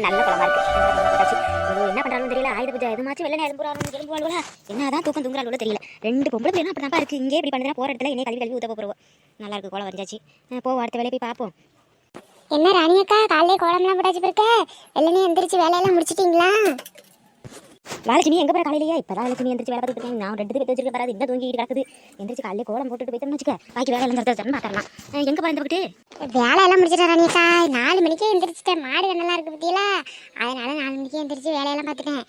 நல்ல குளமா இருக்கு. என்ன பண்றாலும் தெரியல. ஆயுத பூஜை எதுமாச்சும் வெளில நேரம் போறாலும் எலும்புவாளுவா என்னதான் தூக்கம் தூங்குறாங்களோ தெரியல. ரெண்டு பொம்பளை பிள்ளைங்க அப்படி இருக்கு. இங்கே இப்படி பண்ணுறா போற இடத்துல என்னைய கல்வி கல்வி ஊத்த போறோம் நல்லா இருக்கு கோலம் அஹ் போவோம் அடுத்த வேலையை போய் பார்ப்போம். என்ன ராணி அக்கா காலையில கோலம்லாம் போட்டாச்சு பிறக்க வெள்ளனே எந்திரிச்சு வேலையெல்லாம் முடிச்சிட்டீங்களா? வாலட்சுமி எங்க போற காலையிலேயே? இப்பதான் லட்சுமி எந்திரிச்சு வேலை பார்த்துட்டு இருக்கேன். நான் ரெண்டு பேர் வச்சிருக்க பாரு. இந்த தூங்கிட்டு கிடக்குது. எந்திரிச்சு காலையில கோலம் போட்டுட்டு போயிட்டோம்னு வச்சுக்க. பாக்கி வேலை எல்லாம் தரதான் பாத்திரலாம் எங்க இந்த பக்கத்து வேலையெல்லாம் முடிச்சிட்டேன் ராணி நாலு மணிக்கே எழுந்திரிச்சிட்டேன் மாடு கண்ணெல்லாம் இருக்குது பத்தியலா. அதனால நாலு மணிக்கே எழுந்திரிச்சு வேலையெல்லாம் பார்த்துட்டேன்.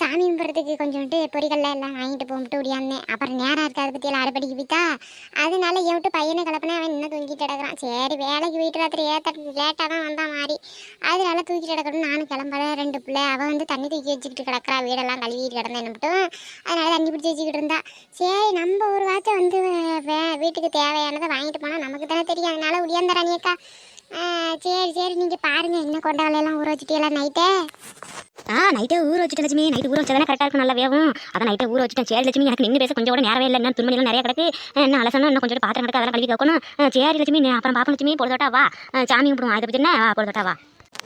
சாமி கும்பிட்றதுக்கு கொஞ்சோண்டு பொரிகல்ல எல்லாம் வாங்கிட்டு போகும்போது ஓடியாந்தேன். அப்புறம் நேரம் இருக்காது பத்தியெல்லாம் அரைப்படிக்கு போய்த்தா அதனால என் விட்டு பையனை கலப்பினா அவன் இன்னும் தூங்கிட்டு கிடக்குறான். சரி வேலைக்கு போயிட்டு ராத்திரி ஏற்ற லேட்டாக தான் வந்தான் மாறி. அதனால தூக்கிட்டு கிடக்கணும் நானும் கிளம்புறேன் ரெண்டு பிள்ளை. அவன் வந்து தண்ணி தூக்கி வச்சுக்கிட்டு கிடக்குறா. வீடெல்லாம் கழுவிட்டு கிடந்தேன் மட்டும் அதனால தண்ணி பிடிச்சி வச்சுக்கிட்டு இருந்தா. சரி நம்ம ஒரு வாட்சை வந்து வீட்டுக்கு தேவையானதை வாங்கிட்டு போனால் நமக்கு தானே தெரியும். அதனால உடியாந்தராணி அக்கா சரி சரி நீங்கள் பாருங்க என்ன கொண்டாடலாம் ஊற வச்சுட்டீங்களா நைட்டே ஆ நைட்டே ஊற வச்சுட்டு லட்சுமி. நைட்டு ஊற வச்சா கரெக்டாக இருக்கும் நல்லா வேகும் அதான் நைட்டே ஊற வச்சுட்டேன். சரி லட்சுமி எனக்கு நின்று பேச கொஞ்சம் கூட நேரவே இல்லை. என்ன துணிமணிலாம் நிறைய கிடக்கு. என்ன அலசணும் இன்னும் கொஞ்சம் பாத்திரம் கிடக்கு அதெல்லாம் கழுவி வைக்கணும். சரி லட்சுமி அப்புறம் பாப்பா லட்சுமி. பொழுதோட்டா வா. சாமி கும்பிடுவோம். அதை பற்றி என்ன வா பொழுதோட்டா வா.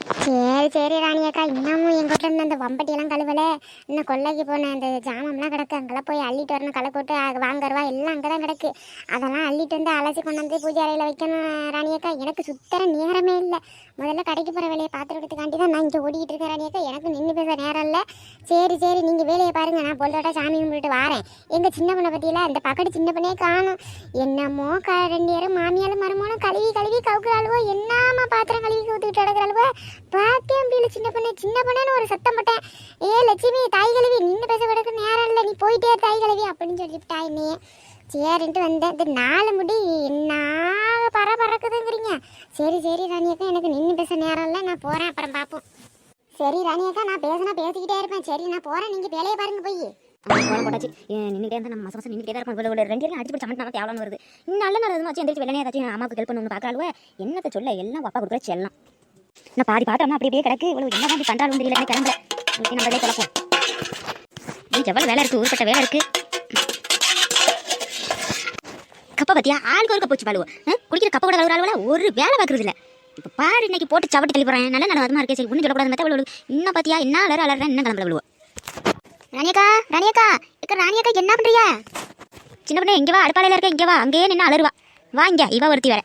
சரி சரி ராணி அக்கா. இன்னமும் எங்கள் வீட்டில் இருந்து அந்த வம்பட்டியெல்லாம் கழுவலை? இன்னும் கொல்லைக்கு போன அந்த ஜாமம்லாம் கிடக்கு. அங்கெல்லாம் போய் அள்ளிட்டு வரணும் களை போட்டு அது வாங்கறவா எல்லாம் அங்கே தான் கிடக்கு. அதெல்லாம் அள்ளிட்டு வந்து அலசி கொண்டு வந்து பூஜை அறையில் வைக்கணும் ராணி அக்கா. எனக்கு சுத்தர நேரமே இல்லை. முதல்ல கடைக்கு போகிற வேலையை பார்த்துக்கிறதுக்காண்டி தான் நான் இங்கே ஓடிக்கிட்டு இருக்கேன் எனக்கு நின்று பேச நேரம் இல்லை. சரி சரி நீங்கள் வேலையை பாருங்கள் நான் பொருளோட சாமி கும்பிட்டு வரேன். எங்கள் சின்ன பொண்ணை பற்றியில அந்த பக்கத்து சின்ன பொண்ணே காணும். என்னமோ க ரெண்டு பேரும் மாமியாலும் மருமகளும் கழுவி கழுவி கவுக்குறாளுவோ. என்னம்மா பாத்திரம் கழுவி கவுத்துக்கிட்டு கிடக்குறாளுவோ? பார்த்தேன் அப்படியில் சின்ன பொண்ணு சின்ன பொண்ணுன்னு ஒரு சத்தம் போட்டேன். ஏ லட்சுமி தாய் கழுவி. நின்று பேச கிடக்கு நேரம் இல்லை. நீ போயிட்டே தாய் கழுவி அப்படின்னு சொல்லிவிட்டா என்னையே. சரின்ட்டு வந்தேன். இது நாலு முடி. என்ன பற பறக்குதுங்கிறீங்க. சரி சரி ராணியக்கா எனக்கு நின்று நான் போகிறேன் அப்புறம் பார்ப்போம் சரி ராணியக்கா நான் பேசினா பேசிக்கிட்டே இருப்பேன். சரி நான் போகிறேன் நீங்கள் வேலையை பாருங்க போய். போட்டாச்சு. நின்றுட்டே இருந்தால் நம்ம மசம் மசம் நின்றுட்டே தான் இருக்கும் இவ்வளோ ரெண்டு பேரும் அடிச்சு பிடிச்ச மட்டும் தேவலாம் வருது. இன்னும் நல்ல நல்ல வச்சு எந்திரிச்சு வெள்ளனே ஏதாச்சும் அம்மாவுக்கு ஹெல்ப் பண்ணணும்னு பார்க்கறாளுவ என்னத்தை சொல்ல எல்லாம் அப்பா கொடுக்குற செல்லம். நான் பாதி பாத்திரமா அப்படி அப்படியே கிடக்கு. இவ்வளோ என்ன அப்படி பண்ணுறாலும் தெரியல. என்ன கிளம்பல. இன்னைக்கு நம்ம கிளப்போம் எவ்வளோ வேலை இருக்குது ஊர்பட்ட வேலை இருக்குது கப்பை பத்தியா? ஆளுக்கு ஒரு கப்பு வச்சு பாழுவோம் குடிக்கிற கப்பை கூட கழுவுறாளுவல ஒரு வேலை பார்க்கறது இல்ல இப்போ பாரு இன்னைக்கு போட்டு சவட்டி தெளிப்புறேன் நல்ல நல்ல நல்ல இருக்கே சரி ஒன்றும் சொல்லக்கூடாது மற்ற அவ்வளோ இன்னும் பார்த்தியா என்ன அலற அலறேன் என்ன கிளம்பல விழுவோம் ராணியக்கா ராணியக்கா இக்க ராணியக்கா என்ன பண்ணுறியா சின்ன பொண்ணு இங்க வா அடுப்பாளையில இருக்க இங்க வா அங்கேயே நின்று அலறுவா. வா இங்கே இவ ஒருத்தி வேற.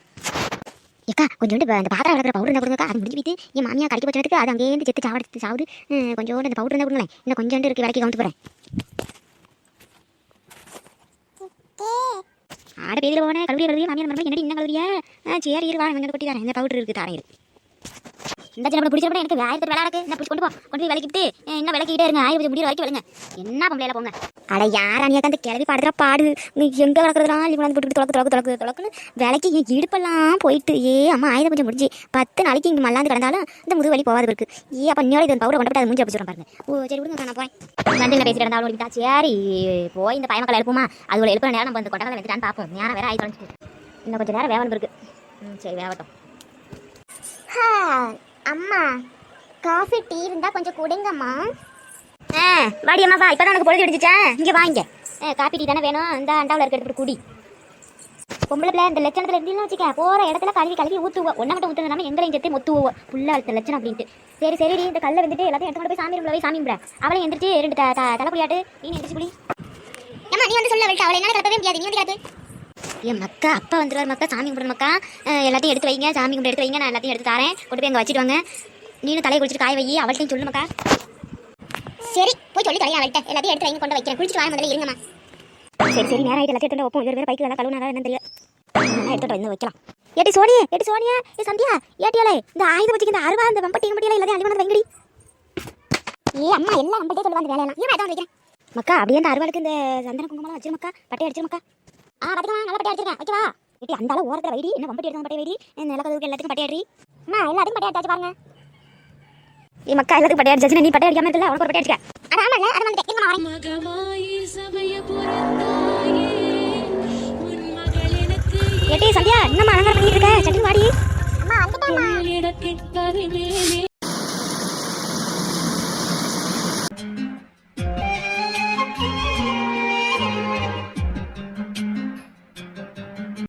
ஏக்கா கொஞ்சோண்டு இப்ப அந்த பாத்திரம் கிடக்கிற பவுடர் இருந்தால் கொடுங்கக்கா. அது முடிஞ்சு விட்டு என் மாமியா கடைக்கு வச்சதுக்கு அது அங்கேயே இருந்து செத்து சாவடி சாவுது. கொஞ்சம் கொஞ்சோண்டு அந்த பவுடர் இருந்தால் கொடுங்களேன். இன்னும் கொஞ்சோண்டு இருக்கு வரைக்கும் கவுந்து போறேன். ஆட பேதியில் போனேன் கழுவி கழுவி மாமியார் மருமகள் என்னடி இன்னும் கழுவியா ஆ சரி இரு வா கொஞ்சம் கொட்டி தரேன் இந்த பவுடர் இருக்குது தரேன் இரு இந்த சின்ன பிடிச்சிருப்பா எனக்கு ஆயிரத்தி வேலை இருக்கு என்ன பிடிச்சி கொண்டு போ. கொண்டு போய் விளக்கிட்டு என்ன விளக்கிட்டே இருங்க? ஆயிரம் முடிவு வரைக்கும் விளங்க என்ன பொம்பளையில போங்க அட யார் அணியாக்க அந்த கிளவி பாடுற பாடு. நீ எங்க வளர்க்குறதுலாம் இல்லை வந்து போட்டு தொலக்கு தொலக்கு தொலக்கு தொலக்குன்னு விலைக்கு என் இடுப்பெல்லாம் போயிட்டு. ஏ அம்மா ஆயுதம் கொஞ்சம் முடிஞ்சு. பத்து நாளைக்கு இங்கே மல்லாந்து கிடந்தாலும் இந்த முதுகு வலி போகாது இருக்கு ஏ அப்போ இன்னொரு இது பவுடர் கொண்டு போய் அதை மூஞ்சி அப்படி பாருங்க. ஓ சரி விடுங்க நான் போய் வண்டியில் பேசி கிடந்தாலும் ஓடிட்டா சரி போய் இந்த பயமக்களை எழுப்புமா அது எழுப்புற நேரம் நம்ம இந்த கொண்டாட வந்துட்டான்னு பார்ப்போம் நேரம் வேற ஆகி தொலைஞ்சிட்டு. இன்னும் கொஞ்சம் நேரம் வேவன் இருக்கு. ம் சரி வேவட்டும். ஹா, அம்மா காஃபி டீ இருந்தா கொஞ்சம் கொடுங்கம்மா. ஆ வாடி அம்மா வா. இப்போ தான் எனக்கு பொழுது அடிச்சிச்சா இங்கே வாங்க ஆ காப்பி டீ தானே வேணும்? இந்த அண்டாவில் இருக்க எடுத்துட்டு குடி. பொம்பளை பிள்ளை இந்த லட்சணத்தில் இருந்தீங்கன்னா வச்சுக்க. போகிற இடத்துல கழுவி கழுவி ஊற்றுவோம் ஒன்றை மட்டும் ஊற்றுனாம எங்களையும் சேர்த்து மொத்துவோம் ஃபுல்லாக இருக்க லட்சணம் அப்படின்ட்டு. சரி சரி இந்த கல்லை வந்துட்டு எல்லாத்தையும் எடுத்து கொண்டு போய் சாமி ரூமில் போய் சாமி கும்பிட. அவளை எந்திரிச்சு ரெண்டு த த- தலை புளியாட்டு நீ எந்திரிச்சு புளி அம்மா நீ வந்து சொல்ல அவளை என்னால் கிளப்பவே முடியாது. நீ வந்து கிளப்பு. என் மக்கா அப்பா வந்துருவார் மக்கா சாமி கும்பிடணும் மக்கா. எல்லாத்தையும் எடுத்து வைங்க சாமி கும்பிட்டு எடுத்து வைங்க நான் எல்லாத்தையும் எடுத்து தரேன். கொண்டு போய் அங்கே வச்சுட்டு வாங்க. நீனும் தலையை குளிச்சுட்டு காய வை அவள்கிட்டையும் சொல்லு மக்கா. சரி போய் சொல்லி தலையா அவள்கிட்ட. எல்லாத்தையும் எடுத்து வைங்க கொண்டு வைக்கிறேன். குளிச்சுட்டு வாங்க முதல்ல இருங்கம்மா. சரி சரி நேரம் ஆகிட்டு எல்லாத்தையும் எடுத்து வைப்போம். இவர் வேறு பைக்கு எல்லாம் கழுவுனா என்ன தெரியும். நல்லா வந்து வைக்கலாம். ஏட்டி சோனி ஏட்டி சோனியா ஏ சந்தியா ஏட்டியாலே இந்த ஆயுத வச்சுக்கு இந்த அருவா இந்த வம்பட்டி கம்பட்டியெல்லாம் எல்லாத்தையும் அடி வந்து ஏ அம்மா எல்லாம் நம்மள்ட்டே சொல்லுவாங்க வேலையெல்லாம். ஏன் அதான் வைக்கிறேன்? மக்கா அப்படியே அந்த அருவாளுக்கு இந்த சந்தன குங்குமலாம் வச்சிருமக்கா பட்டை அடிச்சிரு மக்கா. ஆ பார்த்துக்கலாம் நல்லா பட்டி அடிச்சிருக்கேன் ஓகேவா? அந்த அளவு ஓரத்தில் வைடி என்ன வம்பட்டி எடுத்து பட்டை வைடி. நிலக்கதுக்கு எல்லாத்துக்கும் பட்டை அடி அம்மா எல்லாத்துக்கும் பட்டி அடிச்சாச்சு பாருங்க. ஏ மக்கா எல்லாத்துக்கும் பட்டை அடிச்சாச்சு நீ பட்டை அடிக்காம இருக்கல உனக்கு ஒரு பட்டை அடிச்சுக்க. அது வரேன்? ஏட்டி சந்தியா என்னம்மா அலங்காரம் பண்ணிட்டு இருக்க? சட்டுன்னு வாடி. அம்மா கருமேலே